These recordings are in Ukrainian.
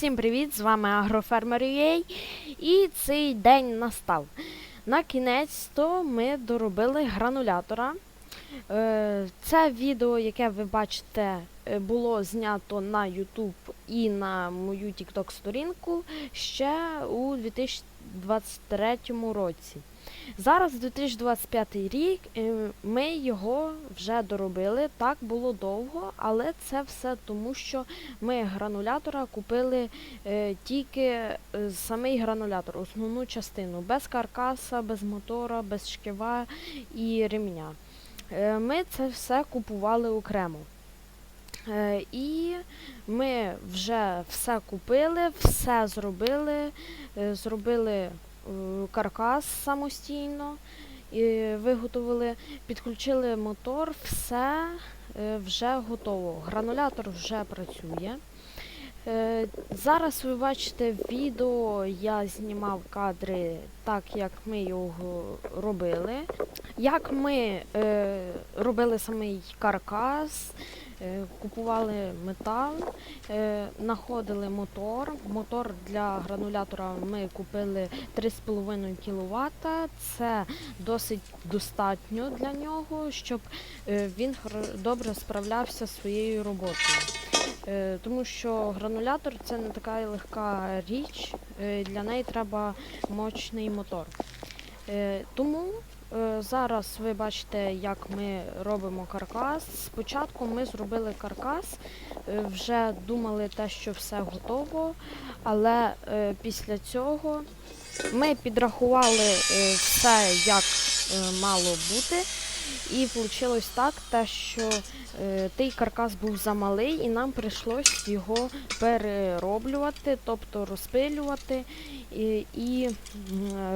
Усім привіт! З вами Агрофермер UA і цей день настав. На кінець то ми доробили гранулятора. Е, Це відео, яке ви бачите, е, було знято на YouTube і на мою TikTok сторінку ще у 2023 році. Зараз 2025 рік, ми його вже доробили. Так було довго, але це все тому, що ми гранулятора купили е, тільки самий гранулятор, основну частину, без каркаса, без мотора, без шківа і ремня. Е, ми це все купували окремо. Е, і ми вже все купили, все зробили, е, зробили каркас самостійно, виготовили, підключили мотор, все вже готово. Гранулятор вже працює. Зараз ви бачите відео, я знімав кадри так, як ми його робили. Як ми е, робили самий каркас, е, купували метал, е, знаходили мотор. Мотор для гранулятора ми купили 3,5 кВт. Це досить достатньо для нього, щоб е, він добре справлявся зі своєю роботою. Е, Тому що гранулятор це не така легка річ, е, для неї треба мощний мотор. Тому зараз ви бачите, як ми робимо каркас. Спочатку ми зробили каркас, е, вже думали те, що все готово, але е, після цього ми підрахували е, все, як е, мало бути. І вийшло так, те, що е, той каркас був замалий, і нам прийшлось його перероблювати, тобто розпилювати і, і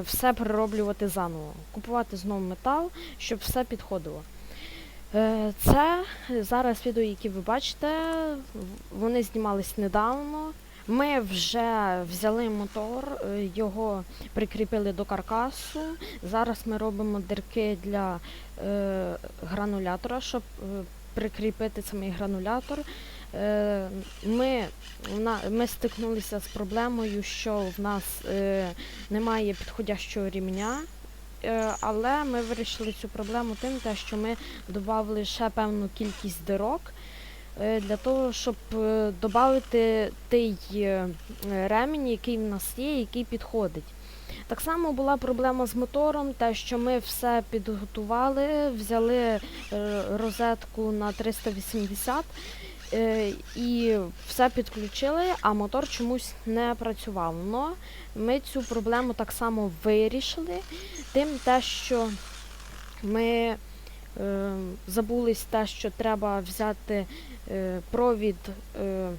все перероблювати заново. Купувати знову метал, щоб все підходило. Е, Це зараз відео, які ви бачите, вони знімались недавно. Ми вже взяли мотор, е, його прикріпили до каркасу. Зараз ми робимо дирки для е, гранулятора, щоб е, прикріпити самий гранулятор. Е, ми, вна- ми стикнулися з проблемою, що в нас е, немає підходящого рівня. Е, але ми вирішили цю проблему тим, що ми додали ще певну кількість дирок для того, щоб додати той е, ремінь, який в нас є, який підходить. Так само була проблема з мотором, те, що ми все підготували, взяли е, розетку на 380 е, і все підключили, а мотор чомусь не працював. Но ми цю проблему так само вирішили, тим те, що ми е, забулись те, що треба взяти е, провід е,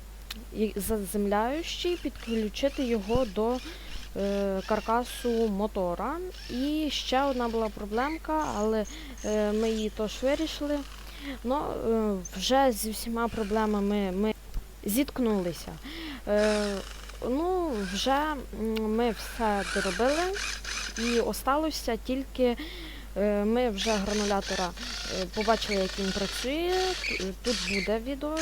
і- заземляючий, підключити його до е, каркасу мотора. І ще одна була проблемка, але е, ми її теж вирішили. Ну, е, вже зі всіма проблемами ми зіткнулися. Е, ну, вже ми все доробили, і осталося тільки е, ми вже гранулятора е, побачили, як він працює. Тут буде відео,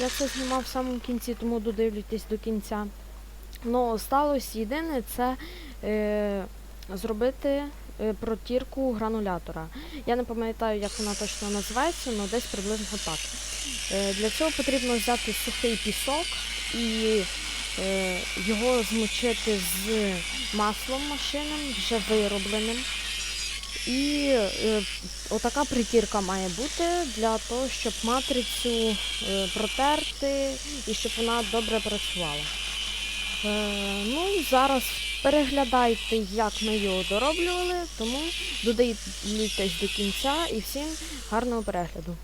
я це знімав в самому кінці, тому додивлюйтесь до кінця. Ну, осталось єдине це е, зробити е, протірку гранулятора. Я не пам'ятаю, як вона точно називається, але десь приблизно так. Е, для цього потрібно взяти сухий пісок і е, його змочити з маслом машинним, вже виробленим. І е, отака притірка має бути для того, щоб матрицю е, протерти і щоб вона добре працювала. Е, ну, зараз переглядайте, як ми його дороблювали, тому додайтесь до кінця і всім гарного перегляду.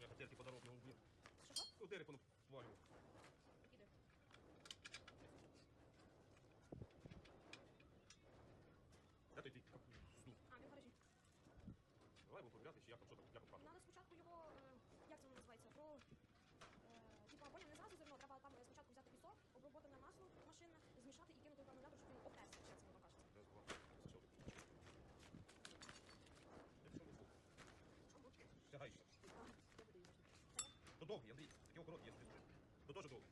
Я хотел типа дорог на угле. Ну, дерево свалил. Да ты, ты как сдул. А, він гаражі. Давай будем проверять, я там что-то, я попробую. Надо спочатку його, е, як це воно називається, про, е, типа, поняв, не зразу зерно, треба там е, спочатку взяти пісок, оброботане масло, машина, змішати і Андрій, Андрей. Такие я тобі скажу. То теж довго.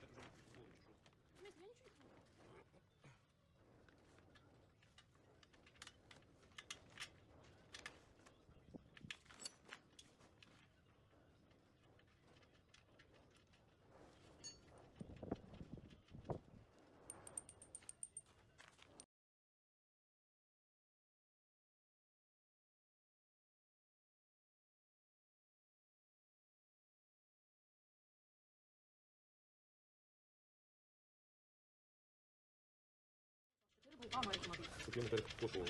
Це вже було, що. Ми- Я нічого не знаю. Чотири болта мають мати. Тут я не перекопував.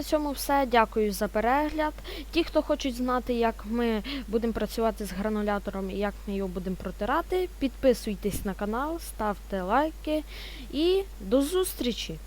На цьому все. Дякую за перегляд. Ті, хто хочуть знати, як ми будемо працювати з гранулятором і як ми його будемо протирати, підписуйтесь на канал, ставте лайки і до зустрічі!